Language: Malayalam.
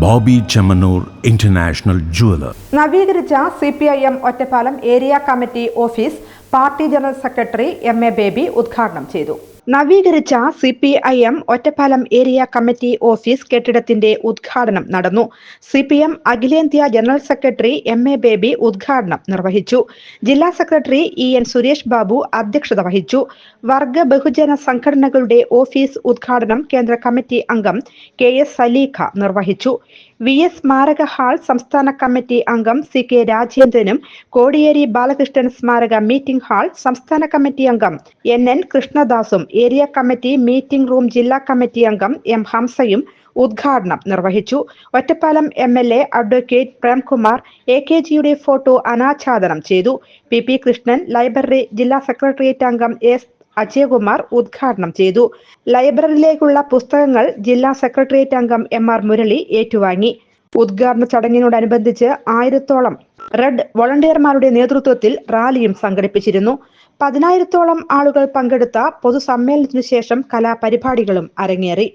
ബാബി ചെമ്മനൂർ ഇന്റർനാഷണൽ ജുവലർ നവീകരിച്ച C P I M Ottapalam area committee office party general secretary M A Baby ഉദ്ഘാടനം ചെയ്തു. നവീകരിച്ച C P I M Ottapalam area committee office കെട്ടിടത്തിന്റെ ഉദ്ഘാടനം നടന്നു. സി പി എം അഖിലേന്ത്യാ general secretary M A Baby ഉദ്ഘാടനം നിർവഹിച്ചു. ജില്ലാ secretary E N Suresh Babu അധ്യക്ഷത വഹിച്ചു. വർഗ ബഹുജന സംഘടനകളുടെ ഓഫീസ് ഉദ്ഘാടനം കേന്ദ്ര കമ്മിറ്റി അംഗം കെ എസ് സലീഖ നിർവഹിച്ചു. വി എസ് സ്മാരക ഹാൾ സംസ്ഥാന കമ്മിറ്റി അംഗം സി കെ രാജേന്ദ്രനും കോടിയേരി ബാലകൃഷ്ണൻ സ്മാരക മീറ്റിംഗ് ഹാൾ സംസ്ഥാന കമ്മിറ്റി അംഗം എൻ എൻ കൃഷ്ണദാസും ഏരിയ കമ്മിറ്റി മീറ്റിംഗ് റൂം ജില്ലാ കമ്മിറ്റി അംഗം എം ഹംസയും ഉദ്ഘാടനം നിർവഹിച്ചു. Ottapalam M L A advocate Premkumar A K ജിയുടെ ഫോട്ടോ അനാച്ഛാദനം ചെയ്തു. പി പി കൃഷ്ണൻ ലൈബ്രറി ജില്ലാ സെക്രട്ടേറിയറ്റ് അംഗം എസ് അജയകുമാർ ഉദ്ഘാടനം ചെയ്തു. ലൈബ്രറിയിലേക്കുള്ള പുസ്തകങ്ങൾ ജില്ലാ സെക്രട്ടേറിയറ്റ് അംഗം എം ആർ മുരളി ഏറ്റുവാങ്ങി. ഉദ്ഘാടന ചടങ്ങിനോടനുബന്ധിച്ച് ആയിരത്തോളം റെഡ് വോളണ്ടിയർമാരുടെ നേതൃത്വത്തിൽ റാലിയും സംഘടിപ്പിച്ചിരുന്നു. പതിനായിരത്തോളം ആളുകൾ പങ്കെടുത്ത പൊതുസമ്മേളനത്തിനു ശേഷം കലാപരിപാടികളും അരങ്ങേറി.